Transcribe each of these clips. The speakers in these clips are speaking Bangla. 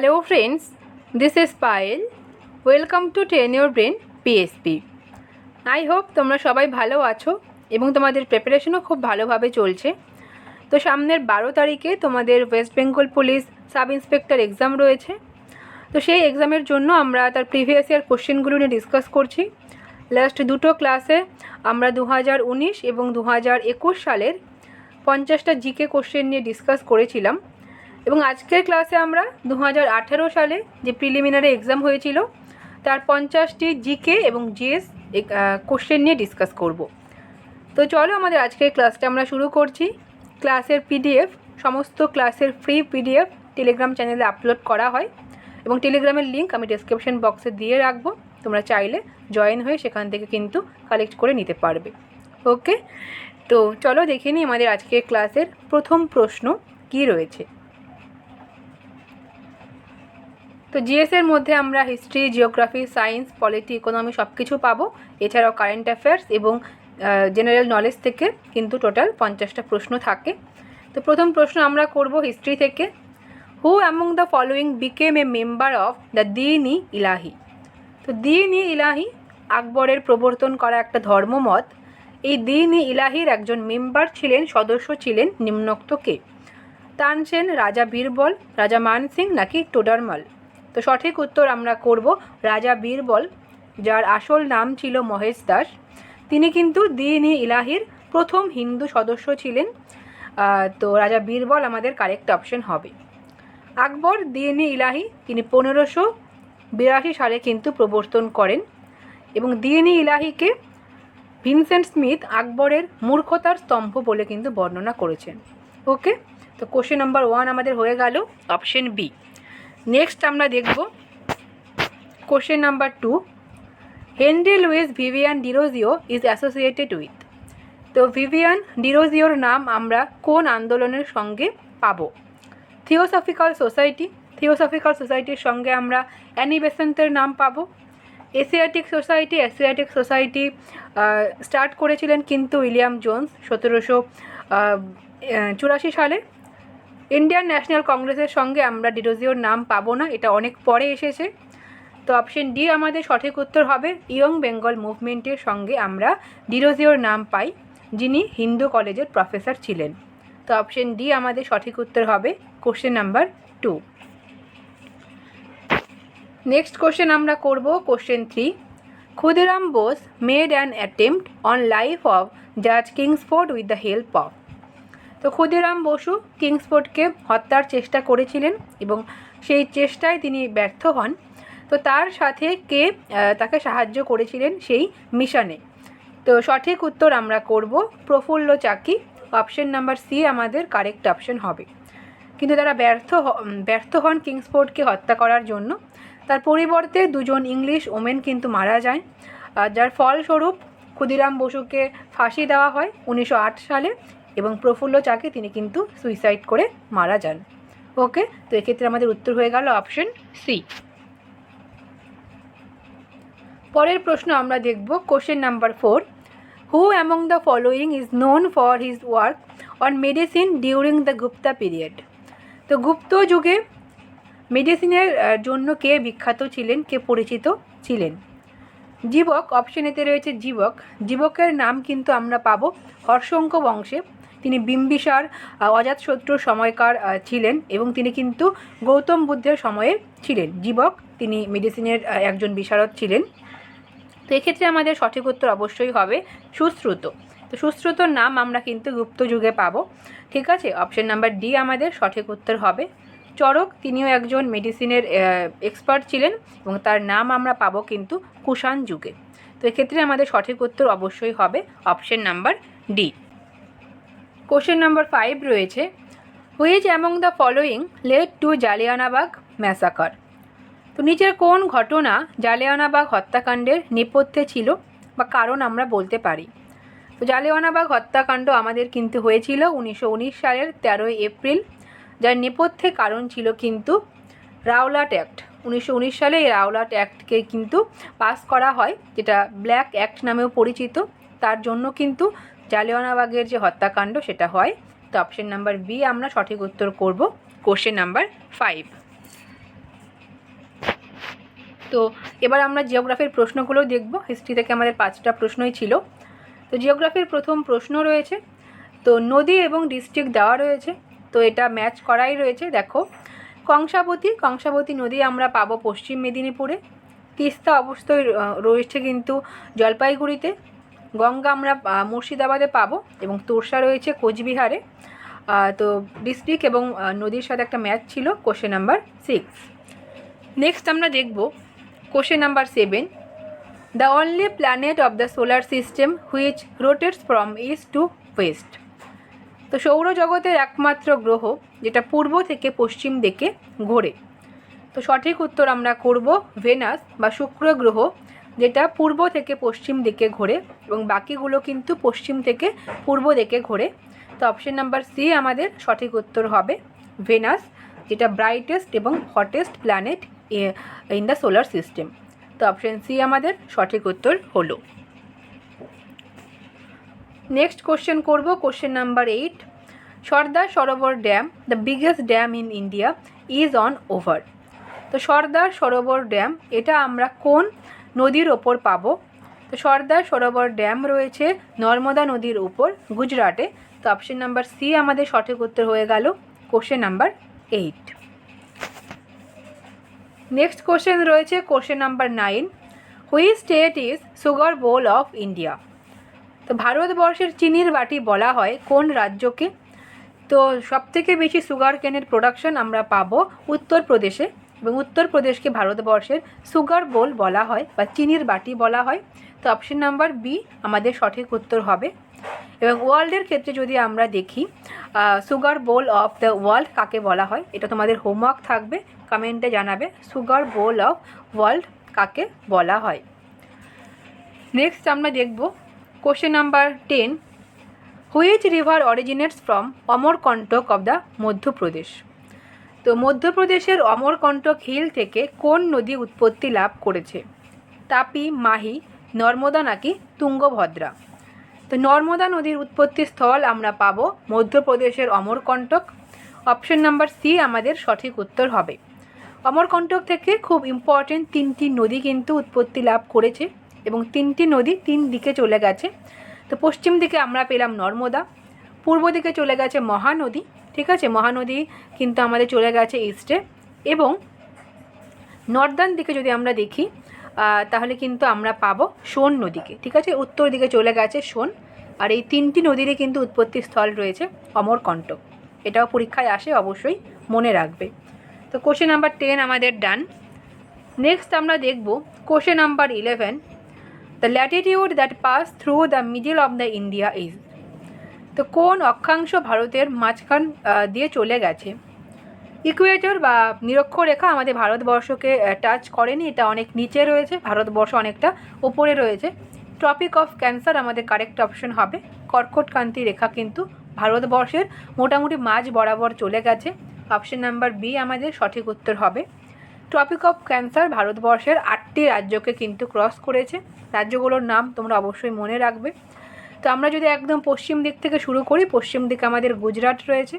Hello friends this is Payel welcome to train your brain PSP I hope তোমরা সবাই ভালো আছো এবং তোমাদের প্রিপারেশনও খুব ভালোভাবে চলছে। তো সামনের বারো তারিখে তোমাদের West Bengal police sub inspector exam রয়েছে। তো সেই এক্সামের জন্য আমরা তার প্রিভিয়াস ইয়ার কোশ্চেনগুলো নিয়ে ডিসকাস করছি। লাস্ট দুটো ক্লাসে আমরা দু হাজার উনিশ এবং দু হাজার একুশ সালের পঞ্চাশটা জিকে কোশ্চেন নিয়ে ডিসকাস করেছিলাম। এবং আজকের ক্লাসে আমরা দু সালে যে প্রিলিমিনারি এক্সাম হয়েছিল, তার পঞ্চাশটি জিকে এবং জিএস কোশ্চেন নিয়ে ডিসকাস করব। তো চলো আমাদের আজকের ক্লাসটা আমরা শুরু করছি। ক্লাসের পিডিএফ সমস্ত ক্লাসের ফ্রি পিডিএফ টেলিগ্রাম চ্যানেলে আপলোড করা হয় এবং টেলিগ্রামের লিঙ্ক আমি ডেসক্রিপশন বক্সে দিয়ে রাখব। তোমরা চাইলে জয়েন হয়ে সেখান থেকে কিন্তু কালেক্ট করে নিতে পারবে। ওকে তো চলো দেখে নিই আমাদের আজকের ক্লাসের প্রথম প্রশ্ন কি রয়েছে। তো জিএসের মধ্যে আমরা history geography science polity economy সব কিছু পাবো। এছাড়াও কারেন্ট অ্যাফেয়ার্স এবং জেনারেল নলেজ থেকে কিন্তু টোটাল পঞ্চাশটা প্রশ্ন থাকে। তো প্রথম প্রশ্ন আমরা করব হিস্ট্রি থেকে। Who among the following became a member of the Din i Ilahi তো দিন ই ইলাহি আকবরের প্রবর্তন করা একটা ধর্মমত। এই দিন ই ইলাহির একজন মেম্বার ছিলেন, সদস্য ছিলেন নিম্নোক্ত কে? তানসেন, রাজা বীরবল, রাজা মান সিং নাকি টোডারমাল তো সঠিক উত্তর আমরা করব রাজা বীরবল, যার আসল নাম ছিল মহেশ দাস। তিনি কিন্তু দিন ই ইলাহির প্রথম হিন্দু সদস্য ছিলেন। তো রাজা বীরবল আমাদের কারেক্ট অপশন হবে। আকবর দিন ই ইলাহি তিনি পনেরোশো বিরাশি সালে কিন্তু প্রবর্তন করেন এবং দিন ই ইলাহিকে ভিনসেন্ট স্মিথ আকবরের মূর্খতার স্তম্ভ বলে কিন্তু বর্ণনা করেছেন। ওকে? তো কোশ্চেন নাম্বার ওয়ান আমাদের হয়ে গেল অপশন বি নেক্সট আমরা দেখব question number two Henry Louis Vivian Derozio is associated with তো ভিভিয়ান ডিরোজিওর নাম আমরা কোন আন্দোলনের সঙ্গে পাবো? থিওসফিক্যাল সোসাইটি থিওসফিক্যাল সোসাইটির সঙ্গে আমরা অ্যানি বেসেন্টের নাম পাবো। Asiatic Society Asiatic Society start করেছিলেন কিন্তু উইলিয়াম জোন্স সতেরোশো চুরাশি সালে। ইন্ডিয়ান ন্যাশনাল কংগ্রেসের সঙ্গে আমরা ডিরোজিওর নাম পাবো না, এটা অনেক পরে এসেছে। তো অপশন ডি আমাদের সঠিক উত্তর হবে ইয়ং বেঙ্গল মুভমেন্টের সঙ্গে আমরা ডিরোজিওর নাম পাই, যিনি হিন্দু কলেজের প্রফেসর ছিলেন। তো অপশন ডি আমাদের সঠিক উত্তর হবে question number two next question আমরা করব question three Khudiram Bose made an attempt on life of জাজ Kingsford with the help of তো ক্ষুদিরাম বসু কিংসফোর্ডকে হত্যার চেষ্টা করেছিলেন এবং সেই চেষ্টায় তিনি ব্যর্থ হন। তো তার সাথে কে তাকে সাহায্য করেছিলেন সেই মিশনে। তো সঠিক উত্তর আমরা করব Prafulla Chaki option number C আমাদের কারেক্ট অপশন হবে। কিন্তু তারা ব্যর্থ ব্যর্থ হন কিংসফোর্ডকে হত্যা করার জন্য। তার পরিবর্তে দুজন ইংলিশ ওমেন কিন্তু মারা যায়। যার ফলস্বরূপ ক্ষুদিরাম বসুকে ফাঁসি দেওয়া হয় উনিশশো আট সালে এবং প্রফুল্ল চাকে তিনি কিন্তু সুইসাইড করে মারা যান। ওকে তো এক্ষেত্রে আমাদের উত্তর হয়ে গেল অপশন সি পরের প্রশ্ন আমরা দেখব question number four who among the following is known for his work on medicine during the Gupta period তো গুপ্ত যুগে মেডিসিনের জন্য কে বিখ্যাত ছিলেন, কে পরিচিত ছিলেন? জীবক অপশন এতে রয়েছে জীবক। জীবকের নাম কিন্তু আমরা পাবো হর্ষঙ্ক বংশে। তিনি বিম্বিসার অজাতশত্রুর সময়কার ছিলেন এবং তিনি কিন্তু গৌতম বুদ্ধের সময়ে ছিলেন। জীবক তিনি মেডিসিনের একজন বিশারদ ছিলেন। তো এক্ষেত্রে আমাদের সঠিক উত্তর অবশ্যই হবে সুশ্রুত। তো সুশ্রুতর নাম আমরা কিন্তু গুপ্ত যুগে পাবো। ঠিক আছে? অপশন নাম্বার ডি আমাদের সঠিক উত্তর হবে। চরক তিনিও একজন মেডিসিনের এক্সপার্ট ছিলেন এবং তার নাম আমরা পাবো কিন্তু কুষাণ যুগে। তো এক্ষেত্রে আমাদের সঠিক উত্তর অবশ্যই হবে option number D question number five রয়েছে which among the following led to Jallianwala Bagh massacre তো নিচের কোন ঘটনা জালিয়ানাবাগ হত্যাকাণ্ডের নেপথ্যে ছিল বা কারণ আমরা বলতে পারি? তো জালিয়ানাবাগ হত্যাকাণ্ড আমাদের কিন্তু হয়েছিল উনিশশো উনিশ সালের তেরোই এপ্রিল, যার নেপথ্যে কারণ ছিল কিন্তু রাওলাট অ্যাক্ট উনিশশো উনিশ সালে এই রাওলাট অ্যাক্টকে কিন্তু পাস করা হয়, যেটা ব্ল্যাক অ্যাক্ট নামেও পরিচিত। তার জন্য কিন্তু জালিয়ানাবাগের যে হত্যাকাণ্ড সেটা হয়, তো অপশন নাম্বার বি আমরা সঠিক উত্তর করব কোশ্চেন নাম্বার ফাইভ তো এবার আমরা জিওগ্রাফির প্রশ্নগুলো দেখব হিস্ট্রি থেকে আমাদের পাঁচটা প্রশ্নই ছিল। তো জিওগ্রাফির প্রথম প্রশ্ন রয়েছে, তো নদী এবং ডিস্ট্রিক্ট দেওয়া রয়েছে, তো এটা ম্যাচ করাই রয়েছে, দেখো। কংসাবতী কংসাবতী নদী আমরা পাবো পশ্চিম মেদিনীপুরে। তিস্তা অবশ্যই রয়েছে কিন্তু জলপাইগুড়িতে। গঙ্গা আমরা মুর্শিদাবাদে পাবো এবং তোরসা রয়েছে কোচবিহারে। তো ডিস্ট্রিক্ট এবং নদীর সাথে একটা ম্যাচ ছিল কোশ্চেন নাম্বার সিক্স নেক্সট আমরা দেখব question number seven the only planet of the solar system which rotates from east to west তো সৌরজগতের একমাত্র গ্রহ, যেটা পূর্ব থেকে পশ্চিম দিকে ঘোরে। তো সঠিক উত্তর আমরা করব ভেনাস বা শুক্র গ্রহ। যেটা পূর্ব থেকে পশ্চিম দিকে ঘোরে এবং বাকিগুলো কিন্তু পশ্চিম থেকে পূর্ব দিকে ঘোরে। তো অপশন নাম্বার সি আমাদের সঠিক উত্তর হবে ভেনাস যেটা ব্রাইটেস্ট এবং hottest planet in the solar system তো অপশন সি আমাদের সঠিক উত্তর হলো। নেক্সট কোশ্চেন করব question number eight Sardar Sarovar dam the biggest dam in India is on over তো সর্দার সরোবর ড্যাম, এটা আমরা কোন নদীর ওপর পাবো। তো সর্দার সরোবর ড্যাম রয়েছে, নর্মদা নদীর উপর, গুজরাটে। তো অপশন নাম্বার সি আমাদের সঠিক উত্তর হয়ে গেল question number eight next question রয়েছে question number nine which state is sugar bowl of India তো ভারতবর্ষের চিনির বাটি বলা হয়, কোন রাজ্যকে? তো সবথেকে বেশি সুগার কেনের প্রোডাকশন আমরা পাবো উত্তরপ্রদেশে। এবং উত্তরপ্রদেশকে ভারতবর্ষের সুগার বোল বলা হয় বা চিনির বাটি বলা হয়। তো অপশন নাম্বার বি আমাদের সঠিক উত্তর হবে। এবং ওয়ার্ল্ডের ক্ষেত্রে যদি আমরা দেখি sugar bowl of the world কাকে বলা হয়? এটা তোমাদের হোমওয়ার্ক থাকবে কমেন্টে জানাবে, সুগার বোল অফ ওয়ার্ল্ড কাকে বলা হয়? নেক্সট আমরা দেখব question number ten which river originates from Amarkantak of the Madhya Pradesh তো মধ্যপ্রদেশের অমরকণ্টক হিল থেকে কোন নদী উৎপত্তি লাভ করেছে? তাপি, মাহি, নর্মদা নাকি তুঙ্গভদ্রা? তো নর্মদা নদীর উৎপত্তি স্থল আমরা পাবো মধ্যপ্রদেশের অমরকণ্টক। অপশন নাম্বার সি আমাদের সঠিক উত্তর হবে। অমরকণ্টক থেকে খুব ইম্পর্টেন্ট তিনটি নদী কিন্তু উৎপত্তি লাভ করেছে এবং তিনটি নদী তিন দিকে চলে গেছে। তো পশ্চিম দিকে আমরা পেলাম নর্মদা, পূর্ব দিকে চলে গেছে মহানদী ঠিক আছে? মহানদী কিন্তু আমাদের চলে গেছে ইস্টে এবং নর্দার্ন দিকে যদি আমরা দেখি তাহলে কিন্তু আমরা পাবো সোন নদীকে, ঠিক আছে? উত্তর দিকে চলে গেছে সোন। আর এই তিনটি নদীরই কিন্তু উৎপত্তি স্থল রয়েছে অমরকণ্টক এটাও পরীক্ষায় আসে, অবশ্যই মনে রাখবে। তো কোশ্চেন নাম্বার টেন আমাদের ডান নেক্সট আমরা দেখব question number eleven the latitude that pass through the middle of the India is তো কোন অক্ষাংশ ভারতের মাঝখান দিয়ে চলে গেছে? ইকুয়েটর বা নিরক্ষরেখা আমাদের ভারতবর্ষকে টাচ করেনি, এটা অনেক নিচে রয়েছে, ভারতবর্ষ অনেকটা ওপরে রয়েছে। টপিক অফ ক্যান্সার আমাদের কারেক্ট অপশন হবে। কর্কটকান্তি রেখা কিন্তু ভারতবর্ষের মোটামুটি মাঝ বরাবর চলে গেছে। অপশন নাম্বার বি আমাদের সঠিক উত্তর হবে। টপিক অফ ক্যান্সার ভারতবর্ষের আটটি রাজ্যকে কিন্তু ক্রস করেছে। রাজ্যগুলোর নাম তোমরা অবশ্যই মনে রাখবে। তো আমরা যদি একদম পশ্চিম দিক থেকে শুরু করি, পশ্চিম দিকে আমাদের গুজরাট রয়েছে।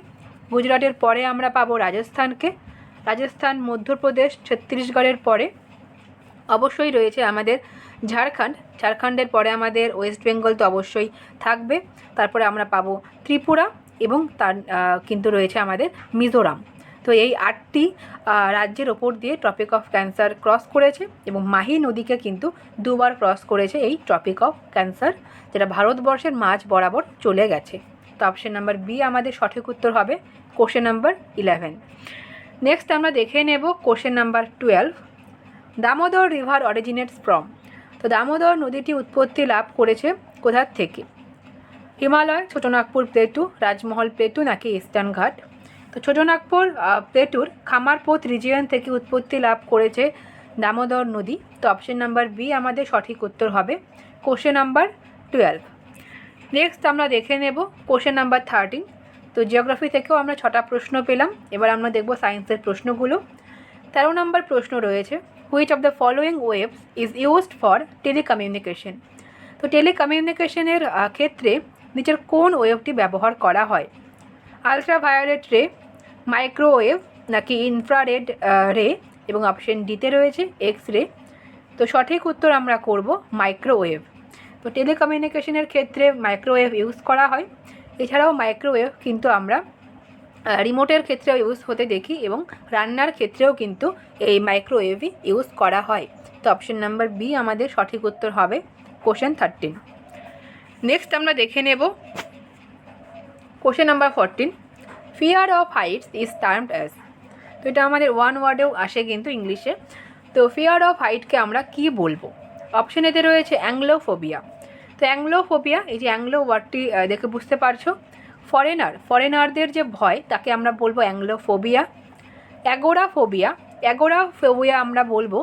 গুজরাটের পরে আমরা পাবো রাজস্থানকে। রাজস্থান, মধ্যপ্রদেশ, ছত্তিশগড়ের পরে অবশ্যই রয়েছে আমাদের ঝাড়খণ্ড। ঝাড়খণ্ডের পরে আমাদের ওয়েস্ট বেঙ্গল তো অবশ্যই থাকবে। তারপরে আমরা পাবো ত্রিপুরা এবং তার কিন্তু রয়েছে আমাদের মিজোরাম। তো এই আটটি রাজ্যের ওপর দিয়ে ট্রপিক অফ ক্যান্সার ক্রস করেছে এবং মাহি নদীকে কিন্তু দুবার ক্রস করেছে এই ট্রপিক অফ ক্যান্সার যেটা ভারতবর্ষের মাঝ বরাবর চলে গেছে। তো অপশন নাম্বার বি আমাদের সঠিক উত্তর হবে কোশ্চেন নাম্বার ইলেভেন নেক্সট আমরা দেখে নেব question number twelve Damodar river originates from তো দামোদর নদীটি উৎপত্তি লাভ করেছে কোথার থেকে? হিমালয়, ছোটনাগপুর প্লেটু, রাজমহল প্লেটু নাকি ইস্টার্ন ঘাট ছোটনাগপুর আহ, প্লেটুর খামারপোত রিজিয়ন থেকে উৎপত্তি লাভ করেছে দামোদর নদী। তো অপশন নাম্বার বি আমাদের সঠিক উত্তর হবে কোশ্চেন নাম্বার টুয়েলভ নেক্সট আমরা দেখে নেব কোশ্চেন নাম্বার থার্টিন তো জিওগ্রাফি থেকেও আমরা ছটা প্রশ্ন পেলাম। এবার আমরা দেখব সায়েন্সের প্রশ্নগুলো। তেরো নম্বর প্রশ্ন রয়েছে which of the following waves is used for telecommunication তো টেলিকমিউনিকেশনের ক্ষেত্রে নিচের কোন ওয়েবটি ব্যবহার করা হয়? আলট্রাভায়োলেট রে মাইক্রোওয়েভ নাকি ইনফ্রারেড রে এবং অপশন ডিতে রয়েছে এক্স রে তো সঠিক উত্তর আমরা করব মাইক্রোওয়েভ। তো টেলিকমিউনিকেশনের ক্ষেত্রে মাইক্রোওয়েভ ইউজ করা হয়। এছাড়াও মাইক্রোওয়েভ কিন্তু আমরা রিমোটের ক্ষেত্রেও ইউজ হতে দেখি এবং রান্নার ক্ষেত্রেও কিন্তু এই মাইক্রোওয়েভই ইউজ করা হয়। তো অপশন নাম্বার বি আমাদের সঠিক উত্তর হবে কোশ্চেন থার্টিন। নেক্সট আমরা দেখে নেব question number fourteen. Fear of heights is termed as তো এটা আমাদের ওয়ান ওয়ার্ডেও আসে কিন্তু ইংলিশে তো ফিয়ার অফ হাইটকে আমরা কি বলব? অপশন এতে রয়েছে অ্যাংলোফোবিয়া তো অ্যাংলোফোবিয়া এই যে অ্যাংলো ওয়ার্ডটি দেখে বুঝতে পারছ? ফরেনার ফরেনারদের যে ভয়, তাকে আমরা বলব অ্যাংলোফোবিয়া অ্যাগোরাফোবিয়া অ্যাগোরাফোবিয়া আমরা বলব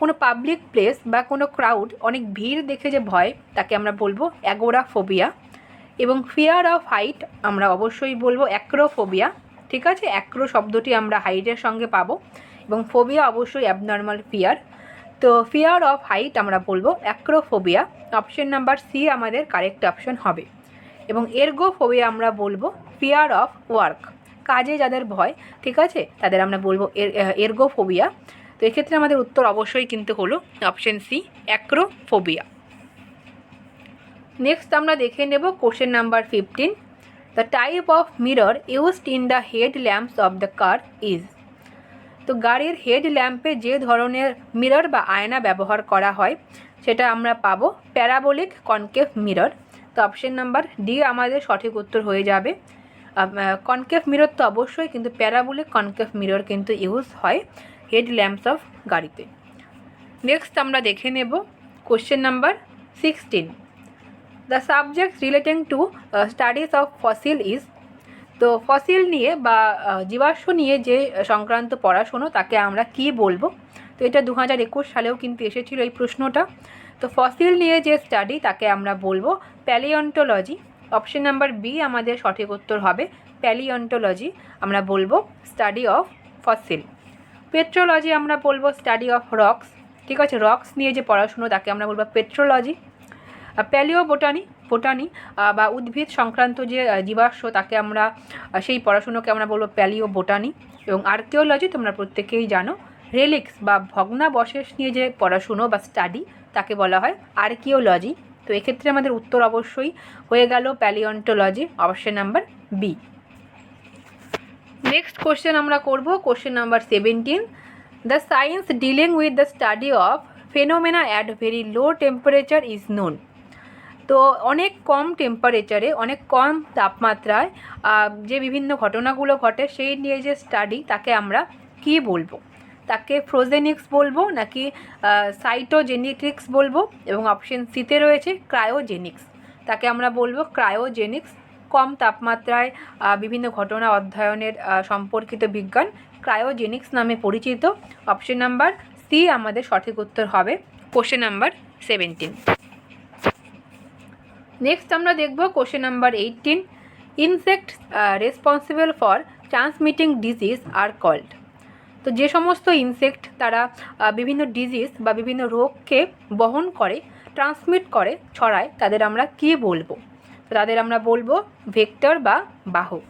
কোনো পাবলিক প্লেস বা কোনো ক্রাউড অনেক ভিড় দেখে যে ভয়, তাকে আমরা বলব অ্যাগোরাফোবিয়া এবং ফিয়ার অফ হাইট আমরা অবশ্যই বলব অ্যাক্রোফোবিয়া ঠিক আছে? অ্যাক্রো শব্দটি আমরা হাইটের সঙ্গে পাবো এবং ফোবিয়া অবশ্যই অ্যাবনর্মাল ফিয়ার তো ফিয়ার অফ হাইট আমরা বলব অ্যাক্রোফোবিয়া অপশন নাম্বার সি আমাদের কারেক্ট অপশন হবে। এবং এরগোফোবিয়া আমরা বলব ফিয়ার অফ ওয়ার্ক কাজে যাদের ভয়, ঠিক আছে? তাদের আমরা বলব এর এরগোফোবিয়া তো এক্ষেত্রে আমাদের উত্তর অবশ্যই কিন্তু হলো অপশন সি অ্যাক্রোফোবিয়া নেক্সট আমরা দেখে নেব question number fifteen the type of mirror used in the head lamps of the car is তো গাড়ির হেড ল্যাম্পে যে ধরনের মিরর বা আয়না ব্যবহার করা হয়, সেটা আমরা পাবো প্যারাবোলিক কনকেভ মিরর তো অপশন নাম্বার ডি আমাদের সঠিক উত্তর হয়ে যাবে। কনকেভ মিরর তো অবশ্যই কিন্তু প্যারাবোলিক কনকেভ মিরর কিন্তু ইউজ হয় হেড ল্যাম্পস অফ গাড়িতে। নেক্সট আমরা দেখে নেব question number sixteen the subject relating to studies of fossil is তো ফসিল নিয়ে বা জীবাশ্ম নিয়ে যে সংক্রান্ত পড়াশুনো, তাকে আমরা কি বলব? তো এটা দু হাজার একুশ সালেও কিন্তু এসেছিল এই প্রশ্নটা। তো ফসিল নিয়ে যে স্টাডি তাকে আমরা বলব প্যালিওন্টোলজি অপশন নাম্বার বি আমাদের সঠিক উত্তর হবে প্যালিওন্টোলজি আমরা বলব স্টাডি অফ ফসিল পেট্রোলজি আমরা বলব স্টাডি অফ রক্স ঠিক আছে রক্স নিয়ে যে পড়াশুনো, তাকে আমরা বলব পেট্রোলজি প্যালিও বোটানি বোটানি বা উদ্ভিদ সংক্রান্ত যে জীবাশ্ম, তাকে আমরা সেই পড়াশুনোকে আমরা বলব প্যালিও বোটানি এবং আর্কিওলজি তোমরা প্রত্যেকেই জানো। রেলিক্স বা ভগ্নাবশেষ নিয়ে যে পড়াশুনো বা স্টাডি তাকে বলা হয় আর্কিওলজি। তো এক্ষেত্রে আমাদের উত্তর অবশ্যই হয়ে গেল palaeontology, option number B next question আমরা করব question number seventeen the science dealing with the study of phenomena at very low temperature is known তো অনেক কম টেম্পারেচারে অনেক কম তাপমাত্রায় যে বিভিন্ন ঘটনাগুলো ঘটে সেই নিয়ে যে স্টাডি তাকে আমরা কি বলব? তাকে ফ্রোজেনিক্স বলব নাকি সাইটোজেনেটিক্স বলব? এবং অপশন সিতে রয়েছে ক্রায়োজেনিক্স তাকে আমরা বলব ক্রায়োজেনিক্স কম তাপমাত্রায় বিভিন্ন ঘটনা অধ্যয়নের সম্পর্কিত বিজ্ঞান ক্রায়োজেনিক্স নামে পরিচিত। অপশন নাম্বার সি আমাদের সঠিক উত্তর হবে। কোশ্চেন নাম্বার সেভেন্টিন নেক্সট আমরা দেখব question number eighteen insect responsible for transmitting disease are called তো যে সমস্ত ইনসেক্ট তারা বিভিন্ন ডিজিজ বা বিভিন্ন রোগকে বহন করে ট্রান্সমিট করে, ছড়ায়, তাদের আমরা কি বলব? তাদের আমরা বলব ভেক্টর বা বাহক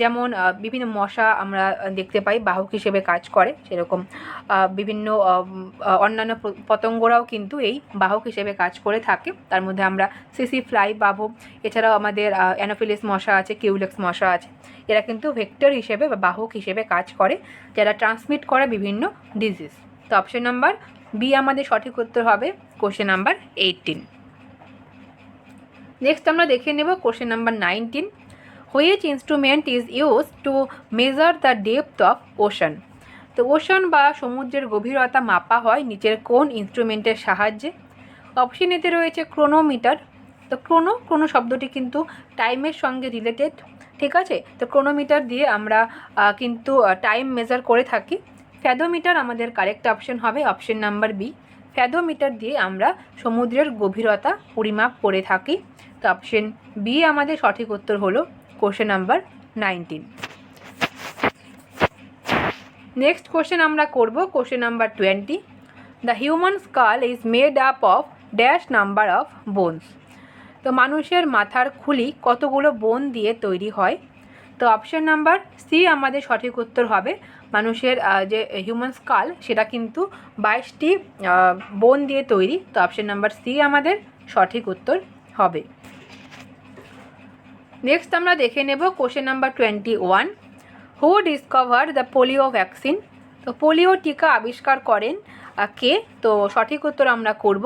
যেমন বিভিন্ন মশা আমরা দেখতে পাই, বাহক হিসেবে কাজ করে, সেরকম। বিভিন্ন অন্যান্য পতঙ্গরাও কিন্তু এই বাহক হিসেবে কাজ করে থাকে। তার মধ্যে আমরা সিসি ফ্লাই পাবো। এছাড়াও আমাদের অ্যানোফিলিস মশা আছে, কিউলেক্স মশা আছে। এরা কিন্তু ভেক্টর হিসেবে বা বাহক হিসেবে কাজ করে, যারা ট্রান্সমিট করে বিভিন্ন ডিজিজ তো অপশন নাম্বার বি আমাদের সঠিক উত্তর হবে কোশ্চেন নাম্বার এইটিন নেক্সট আমরা দেখে নেব question number nineteen which instrument is use to measure the depth of ocean তো ওশান বা সমুদ্রের গভীরতা মাপা হয় নিচের কোন ইনস্ট্রুমেন্টের সাহায্যে? অপশন এতে রয়েছে ক্রোনোমিটার তো ক্রোনো ক্রোনো শব্দটি কিন্তু টাইমের সঙ্গে রিলেটেড ঠিক আছে? তো ক্রোনোমিটার দিয়ে আমরা কিন্তু টাইম মেজার করে থাকি। ফ্যাদোমিটার আমাদের কারেক্ট অপশন হবে অপশন নাম্বার বি ফ্যাদোমিটার দিয়ে আমরা সমুদ্রের গভীরতা পরিমাপ করে থাকি। তো অপশন বি আমাদের সঠিক উত্তর হলো question number nineteen next question আমরা করব question number twenty the human skull is made up of dash number of bones তো মানুষের মাথার খুলি কতগুলো বোন দিয়ে তৈরি হয়? তো অপশন নাম্বার সি আমাদের সঠিক উত্তর হবে। মানুষের যে হিউম্যান স্কাল সেটা কিন্তু বাইশটি বোন দিয়ে তৈরি। তো অপশন নাম্বার সি আমাদের সঠিক উত্তর হবে। নেক্সট আমরা দেখে নেব question number twenty one who discover the polio vaccine তো পোলিও টিকা আবিষ্কার করেন কে? তো সঠিক উত্তর আমরা করব।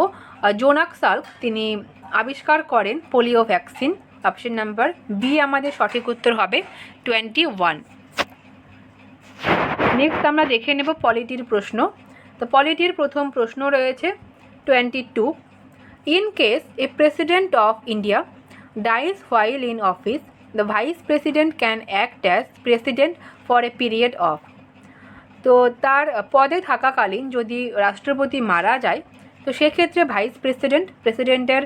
জোনাক সাল্ক, তিনি আবিষ্কার করেন polio vaccine option number B আমাদের সঠিক উত্তর হবে টোয়েন্টি ওয়ান নেক্সট আমরা দেখে নেব পলিটির প্রশ্ন। তো পলিটির প্রথম প্রশ্ন রয়েছে twenty two in case a president of India dies while in office the vice president can act as president for a period of তো তার পদে থাকাকালীন যদি রাষ্ট্রপতি মারা যায়, তো সেক্ষেত্রে ভাইস প্রেসিডেন্ট প্রেসিডেন্টের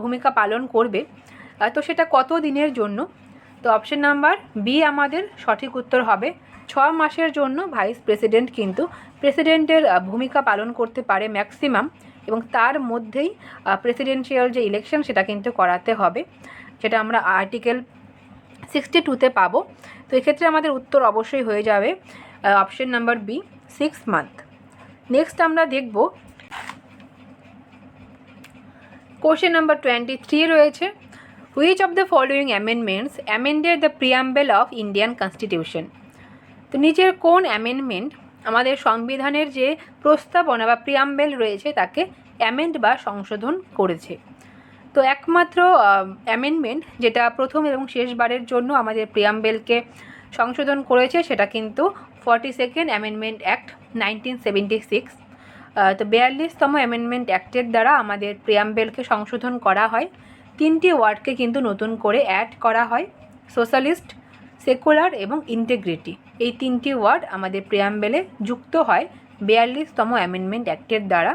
ভূমিকা পালন করবে। তো সেটা কত দিনের জন্য? তো অপশন নাম্বার বি আমাদের সঠিক উত্তর হবে। ছ মাসের জন্য ভাইস প্রেসিডেন্ট কিন্তু প্রেসিডেন্টের ভূমিকা পালন করতে পারে ম্যাক্সিমাম এবং তার মধ্যেই প্রেসিডেন্সিয়াল যে ইলেকশন সেটা কিন্তু করাতে হবে। যেটা আমরা আর্টিকেল সিক্সটি টুতে পাবো। তো এক্ষেত্রে আমাদের উত্তর অবশ্যই হয়ে যাবে option number B six month next আমরা দেখব কোশ্চেন নাম্বার টোয়েন্টি থ্রি রয়েছে। Which of the following amendments amended the preamble of Indian constitution তো নিচের কোন অ্যামেন্ডমেন্ট আমাদের সংবিধানের যে প্রস্তাবনা বা প্রিয়াম্বেল রয়েছে তাকে অ্যামেন্ড বা সংশোধন করেছে। তো একমাত্র অ্যামেন্ডমেন্ট যেটা প্রথম এবং শেষবারের জন্য আমাদের প্রিয়াম্বেলকে সংশোধন করেছে সেটা কিন্তু forty second amendment act nineteen seventy six তো বিয়াল্লিশতম অ্যামেন্ডমেন্ট অ্যাক্টের দ্বারা আমাদের প্রিয়াম্বেলকে সংশোধন করা হয়। তিনটি ওয়ার্ডকে কিন্তু নতুন করে অ্যাড করা হয়। সোশ্যালিস্ট সেকুলার এবং ইন্টেগ্রিটি এই তিনটি ওয়ার্ড আমাদের প্রিয়াম্বেলে যুক্ত হয় বিয়াল্লিশতম অ্যামেন্ডমেন্ট অ্যাক্টের দ্বারা,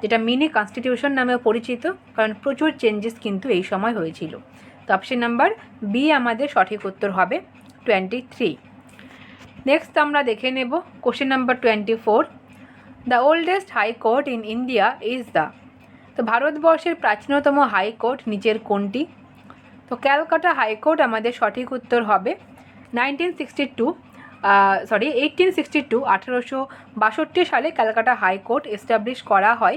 যেটা মিনি কনস্টিটিউশন নামেও পরিচিত, কারণ প্রচুর চেঞ্জেস কিন্তু এই সময় হয়েছিল। তো অপশন নাম্বার বি আমাদের সঠিক উত্তর হবে টোয়েন্টি থ্রি নেক্সট আমরা দেখে নেব question number twenty four the oldest high court in India is the তো ভারতবর্ষের প্রাচীনতম হাইকোর্ট নিচের কোনটি? তো ক্যালকাটা হাইকোর্ট আমাদের সঠিক উত্তর হবে nineteen sixty two sorry eighteen sixty two আঠেরোশো বাষট্টি সালে ক্যালকাটা হাইকোর্ট এস্টাবলিশ করা হয়।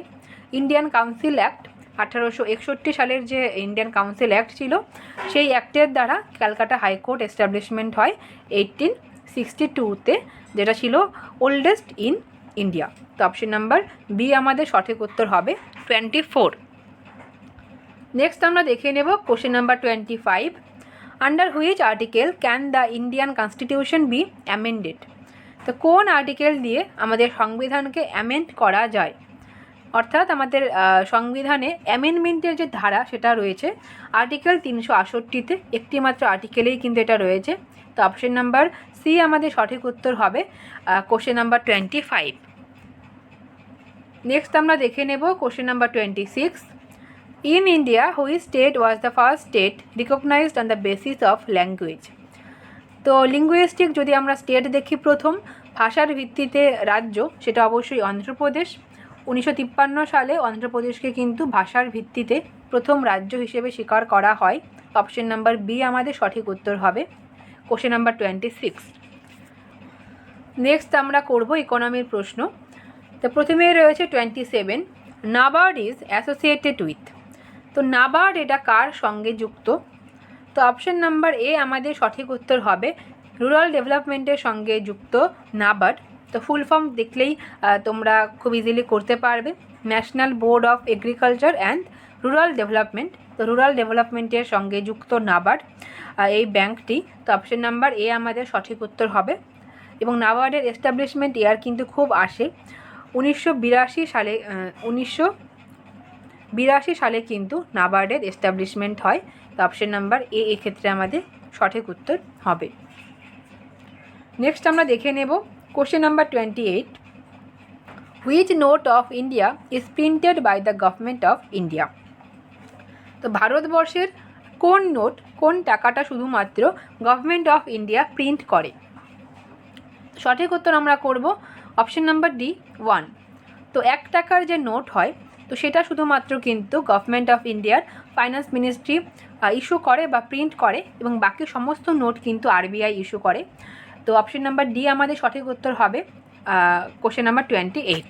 ইন্ডিয়ান কাউন্সিল অ্যাক্ট, আঠারোশো একষট্টি সালের যে ইন্ডিয়ান কাউন্সিল অ্যাক্ট ছিল, সেই অ্যাক্টের দ্বারা ক্যালকাটা হাইকোর্ট এস্টাবলিশমেন্ট হয় এইটিন সিক্সটি টুতে যেটা ছিল ওল্ডেস্ট ইন ইন্ডিয়া। তো অপশন নাম্বার বি আমাদের সঠিক উত্তর হবে টোয়েন্টি ফোর নেক্সট আমরা দেখে নেব question number twenty five under which article can the Indian constitution be amended তো কোন আর্টিকেল দিয়ে আমাদের সংবিধানকে অ্যামেন্ড করা যায়? অর্থাৎ আমাদের সংবিধানে অ্যামেন্ডমেন্টের যে ধারা সেটা রয়েছে আর্টিকেল তিনশো আষট্টিতে একটি মাত্র আর্টিকেলেই কিন্তু এটা রয়েছে। তো অপশন নাম্বার সি আমাদের সঠিক উত্তর হবে question number twenty five next আমরা দেখে নেব question number twenty six in India which state was the first state recognised on the basis of language তো লিঙ্গুইস্টিক যদি আমরা স্টেট দেখি প্রথম, ভাষার ভিত্তিতে রাজ্য, সেটা অবশ্যই অন্ধ্রপ্রদেশ। উনিশশো তিপ্পান্ন সালে অন্ধ্রপ্রদেশকে কিন্তু ভাষার ভিত্তিতে প্রথম রাজ্য হিসেবে স্বীকার করা হয়। অপশন নাম্বার বি আমাদের সঠিক উত্তর হবে। Question number twenty six next আমরা করব ইকোনমির প্রশ্ন। তো প্রথমেই রয়েছে twenty seven NABARD is associated with তো নাবার্ড এটা কার সঙ্গে যুক্ত? তো অপশন নাম্বার এ আমাদের সঠিক উত্তর হবে রুরাল ডেভেলপমেন্টের সঙ্গে যুক্ত নাবার্ড তো ফুল ফর্ম দেখলেই তোমরা খুব ইজিলি করতে পারবে। National Board of Agriculture and Rural Development তো রুরাল ডেভেলপমেন্টের সঙ্গে যুক্ত নাবার্ড এই ব্যাংকটি তো অপশন নাম্বার এ আমাদের সঠিক উত্তর হবে। এবং নাবার্ডের এস্টাবলিশমেন্ট ইয়ার কিন্তু খুব আসে। উনিশশো বিরাশি সালে উনিশশো বিরাশি সালে কিন্তু নাবার্ডের এস্টাবলিশমেন্ট হয়। তো অপশন নাম্বার এ এক্ষেত্রে আমাদের সঠিক উত্তর হবে। নেক্সট আমরা দেখে নেব question number twenty eight. Which note of India is printed by the government of India তো ভারতবর্ষের কোন নোট কোন টাকাটা শুধুমাত্র গভর্নমেন্ট অফ ইন্ডিয়া প্রিন্ট করে? সঠিক উত্তর আমরা করব অপশন নাম্বার ডি ওয়ান। তো এক টাকার যে নোট হয় তো সেটা শুধুমাত্র কিন্তু গভর্নমেন্ট অফ ইন্ডিয়ার ফাইন্যান্স মিনিস্ট্রি ইস্যু করে বা প্রিন্ট করে এবং বাকি সমস্ত নোট কিন্তু আরবিআই ইস্যু করে। তো অপশন নাম্বার ডি আমাদের সঠিক উত্তর হবে question number twenty eight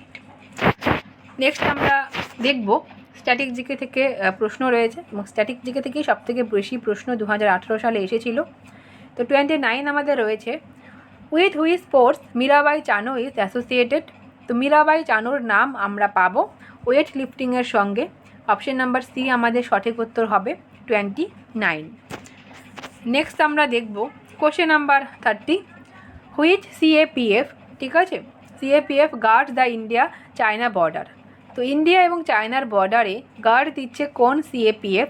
next আমরা দেখব স্ট্যাটিক জিকে থেকে প্রশ্ন রয়েছে এবং স্ট্যাটিক জিকে থেকেই সব থেকে বেশি প্রশ্ন দু হাজার আঠেরো সালে এসেছিল। তো টোয়েন্টি নাইন আমাদের রয়েছে with which sports Mirabai Chanu is associated তো মীরাবাই চানুর নাম আমরা পাবো ওয়েট লিফটিংয়ের সঙ্গে। অপশন নাম্বার সি আমাদের সঠিক উত্তর হবে টোয়েন্টি নাইন। নেক্সট আমরা দেখব question number thirty, which CAPF ঠিক আছে? CAPF guard the India China border. তো ইন্ডিয়া এবং চায়নার বর্ডারে গার্ড দিচ্ছে কোন সিএপিএফ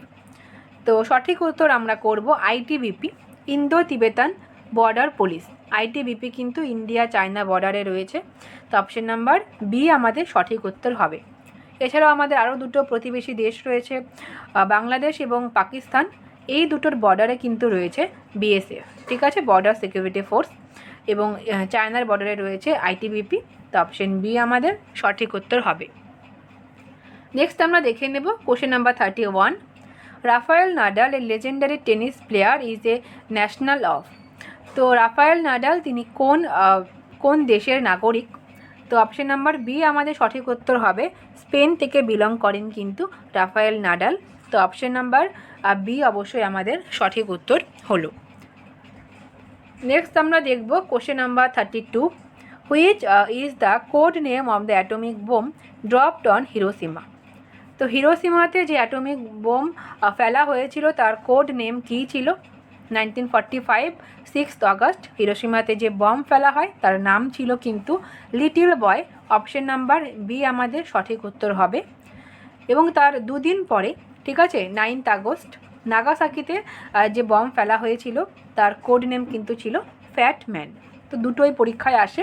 তো সঠিক উত্তর আমরা করব ITBP Indo Tibetan border police. ITBP কিন্তু ইন্ডিয়া চায়না বর্ডারে রয়েছে। তো অপশন নাম্বার বি আমাদের সঠিক উত্তর হবে। এছাড়াও আমাদের আরও দুটো প্রতিবেশী দেশ রয়েছে বাংলাদেশ এবং পাকিস্তান। এই দুটোর বর্ডারে কিন্তু রয়েছে বিএসএফ ঠিক আছে? বর্ডার সিকিউরিটি ফোর্স এবং চায়নার বর্ডারে রয়েছে আইটিবিপি তো অপশন বি আমাদের সঠিক উত্তর হবে। নেক্সট আমরা দেখে নেব question number thirty one Rafael Nadal a legendary tennis player is a national of তো রাফায়েল নাডাল, তিনি কোন কোন দেশের নাগরিক? তো অপশন নাম্বার বি আমাদের সঠিক উত্তর হবে, স্পেন থেকে বিলং করেন কিন্তু রাফায়েল নাডাল। তো অপশন নাম্বার বি অবশ্যই আমাদের সঠিক উত্তর হলো। নেক্সট আমরা দেখব question number thirty two which is the code name of the atomic bomb dropped on Hiroshima তো হিরোসীমাতে যে অ্যাটমিক বোম ফেলা হয়েছিল, তার কোড নেম কী ছিল? Nineteen forty five six August হিরোসীমাতে যে বম ফেলা হয়, তার নাম ছিল কিন্তু little boy. Option number B আমাদের সঠিক উত্তর হবে। এবং তার দুদিন পরে, ঠিক আছে, নাইনথ আগস্ট, নাগাসাকিতে যে বম ফেলা হয়েছিল, তার কোড নেম কিন্তু ছিল ফ্যাট ম্যান তো দুটোই পরীক্ষায় আসে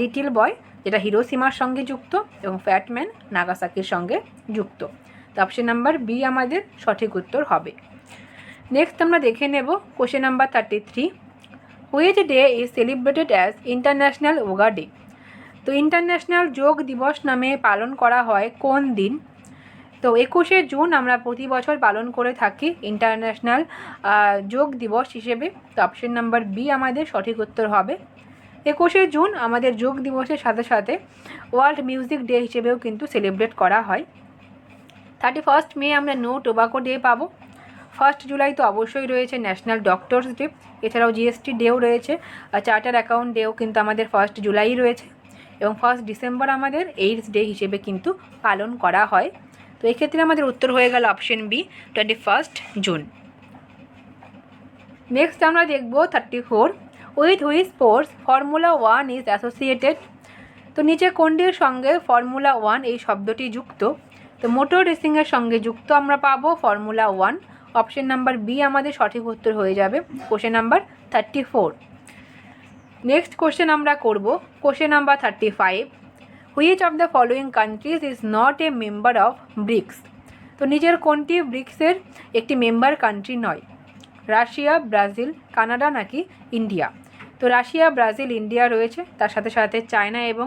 লিটিল বয়, যেটা হিরোসীমার সঙ্গে যুক্ত, এবং ফ্যাট ম্যান নাগাসাকির সঙ্গে যুক্ত। তো অপশন নাম্বার বি আমাদের সঠিক উত্তর হবে। নেক্সট আমরা দেখে নেব question number thirty three which day is celebrated as international yoga day তো ইন্টারন্যাশনাল যোগ দিবস নামে পালন করা হয় কোন দিন? তো একুশে জুন আমরা প্রতি বছর পালন করে থাকি ইন্টারন্যাশনাল যোগ দিবস হিসেবে। তো অপশন নাম্বার বি আমাদের সঠিক উত্তর হবে। একুশে জুন আমাদের যোগ দিবসের সাথে সাথে ওয়ার্ল্ড মিউজিক ডে হিসেবেও কিন্তু সেলিব্রেট করা হয়। থার্টি ফার্স্ট মে আমরা নো টোবাকো ডে পাবো। ফার্স্ট জুলাই তো অবশ্যই রয়েছে ন্যাশনাল ডক্টরস ডে, এছাড়াও জিএসটি ডেও রয়েছে চার্টার অ্যাকাউন্ট ডেও কিন্তু আমাদের ফার্স্ট জুলাই রয়েছে, এবং ফার্স্ট ডিসেম্বর আমাদের এইডস ডে হিসেবে কিন্তু পালন করা হয়। তো এক্ষেত্রে আমাদের উত্তর হয়ে গেল option B twenty first June next আমরা দেখব thirty four with which sports formula one is associated তো নিচে কোনটির সঙ্গে ফর্মুলা ওয়ান এই শব্দটি যুক্ত? তো মোটর রেসিংয়ের সঙ্গে যুক্ত আমরা পাবো formula one option number B আমাদের সঠিক উত্তর হয়ে যাবে question number thirty four next question আমরা করব question number thirty five which of the following countries is not a member of BRICS তো নিজের কোনটি ব্রিক্সের একটি মেম্বার কান্ট্রি নয়? রাশিয়া, ব্রাজিল, কানাডা নাকি ইন্ডিয়া? তো রাশিয়া, ব্রাজিল, ইন্ডিয়া রয়েছে, তার সাথে সাথে চায়না এবং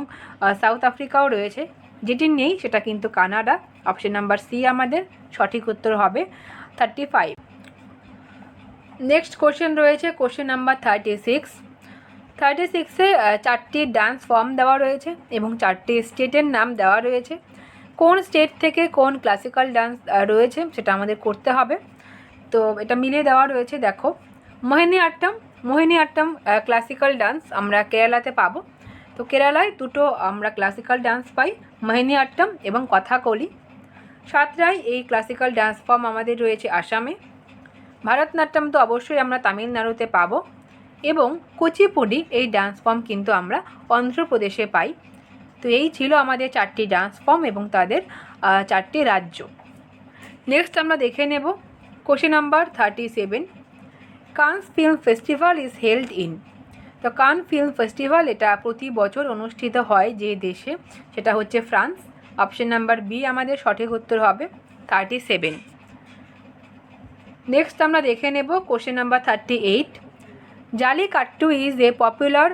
সাউথ আফ্রিকাও রয়েছে। যেটি নেই সেটা কিন্তু কানাডা অপশন নাম্বার সি আমাদের সঠিক উত্তর হবে। থার্টি ফাইভ নেক্সট কোশ্চেন রয়েছে question number thirty six thirty সিক্সে চারটি ডান্স ফর্ম দেওয়া রয়েছে এবং চারটি স্টেটের নাম দেওয়া রয়েছে। কোন স্টেট থেকে কোন ক্লাসিক্যাল ডান্স রয়েছে সেটা আমাদের করতে হবে। তো এটা মিলিয়ে দেওয়া রয়েছে, দেখো। মোহিনী আট্টম মোহিনী আট্টম ক্লাসিক্যাল ডান্স আমরা কেরালাতে পাবো। তো কেরালায় দুটো আমরা ক্লাসিক্যাল ডান্স পাই মোহিনী আট্টম এবং কথাকলি। সাতটায় এই ক্লাসিক্যাল ডান্স ফর্ম আমাদের রয়েছে আসামে। ভারতনাট্যম তো অবশ্যই আমরা তামিলনাড়ুতে পাবো এবং কুচিপুডি এই ডান্স ফর্ম কিন্তু আমরা অন্ধ্রপ্রদেশে পাই। তো এই ছিল আমাদের চারটি ডান্স ফর্ম এবং তাদের চারটি রাজ্য। নেক্সট আমরা দেখে নেব question number thirty seven Cannes film festival is held in তো কান ফিল্ম ফেস্টিভ্যাল এটা প্রতি বছর অনুষ্ঠিত হয় যে দেশে, সেটা হচ্ছে ফ্রান্স। অপশন নাম্বার বি আমাদের সঠিক উত্তর হবে থার্টি সেভেন নেক্সট আমরা দেখে নেব question number thirty eight Jallikattu is a popular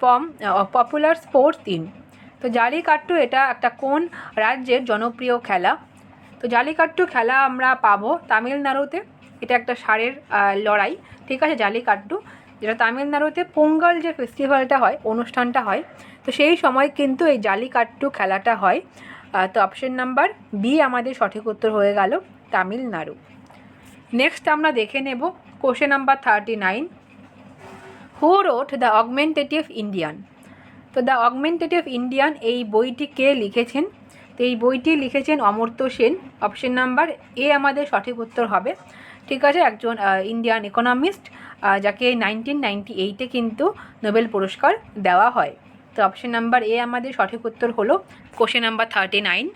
form popular sports in তো জালিকাট্টু এটা একটা কোন রাজ্যের জনপ্রিয় খেলা? তো জালিকাট্টু খেলা আমরা পাবো তামিলনাড়ুতে। এটা একটা সারের লড়াই। ঠিক আছে, জালিকাট্টু। যেটা তামিলনাড়ুতে পোঙ্গল যে ফেস্টিভ্যালটা হয়, অনুষ্ঠানটা হয়, তো সেই সময় কিন্তু এই জালিকাট্টু খেলাটা হয়। তো অপশন নাম্বার বি আমাদের সঠিক উত্তর হয়ে গেল, তামিলনাড়ু। নেক্সট আমরা দেখে নেব question number thirty nine who wrote the Argumentative Indian তো দ্য অগমেন্টেটিভ ইন্ডিয়ান এই বইটি কে লিখেছেন? তো এই বইটি লিখেছেন Amartya Sen. Option number A আমাদের সঠিক উত্তর হবে। ঠিক আছে, একজন ইন্ডিয়ান ইকোনমিস্ট যাকে নাইনটিন নাইনটি এইটে কিন্তু নোবেল পুরস্কার দেওয়া হয়। তো অপশন নাম্বার এ আমাদের সঠিক উত্তর হলো question number thirty nine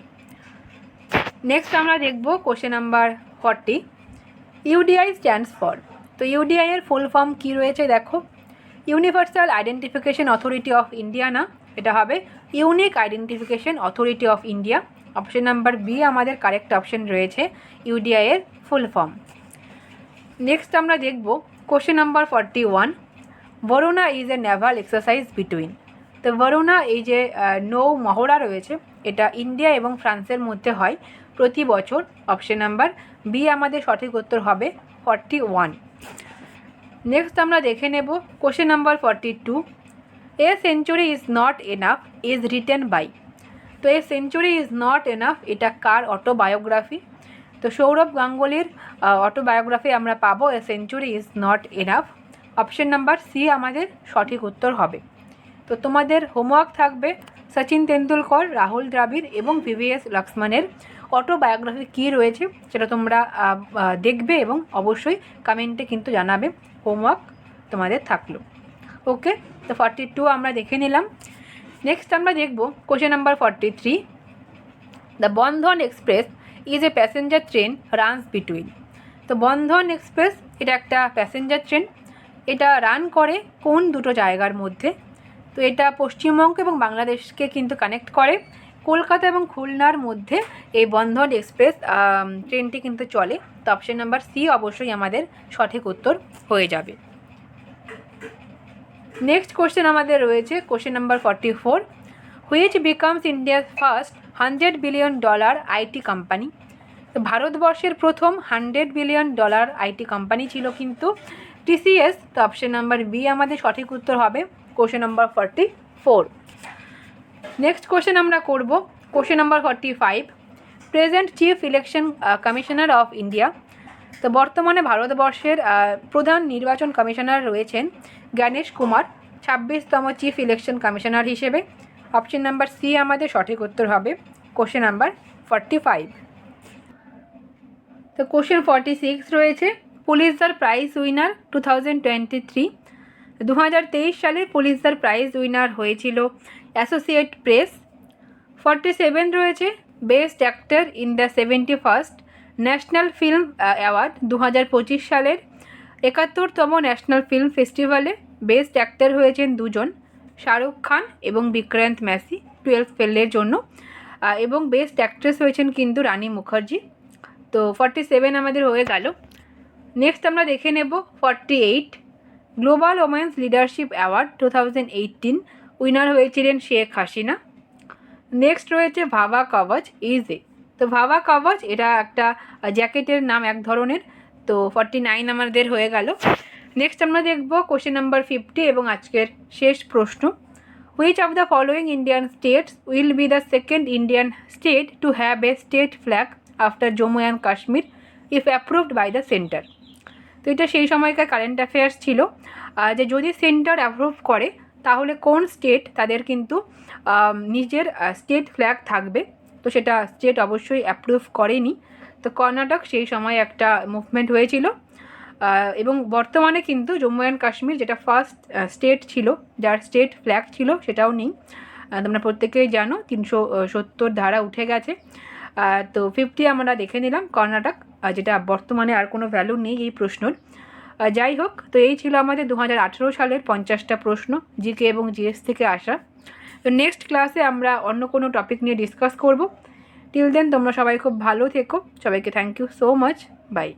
next আমরা দেখব question number forty UDI stands for তো ইউডিআই এর ফুল ফর্ম কী রয়েছে দেখো? Universal identification authority of India না, এটা হবে unique identification authority of India option number B আমাদের কারেক্ট অপশন রয়েছে ইউডিআই এর ফুল ফর্ম নেক্সট আমরা দেখব question number forty one Varuna is a naval exercise between তো বরুণা, এই যে নৌ মহড়া রয়েছে, এটা ইন্ডিয়া এবং ফ্রান্সের মধ্যে হয় প্রতি বছর। অপশন নাম্বার বি আমাদের সঠিক উত্তর হবে ফর্টি ওয়ান নেক্সট আমরা দেখে নেব question number forty two a century is not enough is written by তো a century is not enough এটা কার অটোবায়োগ্রাফি তো সৌরভ গাঙ্গুলির অটোবায়োগ্রাফি আমরা পাবো a century is not enough option number C আমাদের সঠিক উত্তর হবে। তো তোমাদের হোমওয়ার্ক থাকবে সচিন তেন্ডুলকর, রাহুল দ্রাবিড় এবং ভিভিএস লক্ষ্মণের। অটোবায়োগ্রাফি কী রয়েছে সেটা তোমরা দেখবে এবং অবশ্যই কমেন্টে কিন্তু জানাবে। হোমওয়ার্ক তোমাদের থাকল। ওকে, তো ফর্টি টু আমরা দেখে নিলাম। নেক্সট আমরা দেখব question number forty three the Bandhan express is a passenger train runs between তো বন্ধন এক্সপ্রেস এটা একটা প্যাসেঞ্জার ট্রেন এটা রান করে কোন দুটো জায়গার মধ্যে? তো এটা পশ্চিমবঙ্গ এবং বাংলাদেশকে কিন্তু কানেক্ট করে। কলকাতা এবং খুলনার মধ্যে এই বন্ধন এক্সপ্রেস ট্রেনটি কিন্তু চলে। তো অপশন নাম্বার সি অবশ্যই আমাদের সঠিক উত্তর হয়ে যাবে। নেক্সট কোশ্চেন আমাদের রয়েছে question number forty four which becomes ইন্ডিয়ার first hundred billion dollar IT company ভারতবর্ষের প্রথম hundred billion dollar IT company ছিল কিন্তু টিসিএস তো অপশন নাম্বার বি আমাদের সঠিক উত্তর হবে। Question number forty four next question আমরা করব question number forty five present chief election commissioner of India তো বর্তমানে ভারতবর্ষের আহ, প্রধান নির্বাচন কমিশনার রয়েছেন জ্ঞানেশ কুমার ছাব্বিশতম চিফ ইলেকশন কমিশনার হিসেবে। অপশন নাম্বার সি আমাদের সঠিক উত্তর হবে কোশ্চেন নাম্বার ফর্টি ফাইভ তো কোশ্চেন ফর্টি সিক্স রয়েছে Pulitzer prize winner two thousand twenty three দু হাজার তেইশ সালে পুলিশদার প্রাইজ উইনার হয়েছিল অ্যাসোসিয়েট প্রেস ফর্টি সেভেন রয়েছে best actor in the seventy first national film award দু হাজার পঁচিশ সালের। একাত্তরতম ন্যাশনাল ফিল্ম ফেস্টিভ্যালে বেস্ট অ্যাক্টর হয়েছেন দুজন, শাহরুখ খান এবং বিক্রান্ত ম্যাসি টুয়েলভ ফেলের জন্য। এবং বেস্ট অ্যাক্ট্রেস হয়েছেন কিন্তু রানী মুখার্জি। তো ফর্টি সেভেন আমাদের হয়ে গেল। নেক্সট আমরা দেখে নেব forty eight global women's leadership award two thousand eighteen winner হয়েছিলেন শেখ হাসিনা। নেক্সট রয়েছে ভাবা কবচ ইজ তো ভাবা কবচ, এটা একটা জ্যাকেটের নাম এক ধরনের, তো ফর্টি নাইন আমাদের হয়ে গেল। নেক্সট আমরা দেখব কোশ্চেন নাম্বার ফিফটি এবং আজকের শেষ প্রশ্ন। Which of the following Indian states will be the second Indian state to have a state flag after Jammu and Kashmir if approved by the centre তো এটা সেই সময়কার কারেন্ট অ্যাফেয়ার্স ছিল। যে যদি সেন্টার অ্যাপ্রুভ করে, তাহলে কোন স্টেট তাদের কিন্তু নিজের স্টেট ফ্ল্যাগ থাকবে। তো সেটা স্টেট অবশ্যই অ্যাপ্রুভ করেনি। তো কর্ণাটক সেই সময় একটা মুভমেন্ট হয়েছিল। এবং বর্তমানে কিন্তু জম্মু অ্যান্ড কাশ্মীর যেটা ফার্স্ট স্টেট ছিল, যার স্টেট ফ্ল্যাগ ছিল সেটাও নেই। তোমরা প্রত্যেকেই জানো, তিনশো সত্তর ধারা উঠে গেছে। তো ফিফটি আমরা দেখে নিলাম কর্ণাটক। যেটা বর্তমানে আর কোনো ভ্যালু নেই এই প্রশ্নর। যাই হোক, তো এই ছিল আমাদের দু হাজার আঠেরো সালের পঞ্চাশটা প্রশ্ন জিকে এবং জিএস থেকে আসা। তো নেক্সট ক্লাসে আমরা অন্য কোনো টপিক নিয়ে ডিসকাস করব। টিল দেন তোমরা সবাই খুব ভালো থেকো। সবাইকে thank you so much bye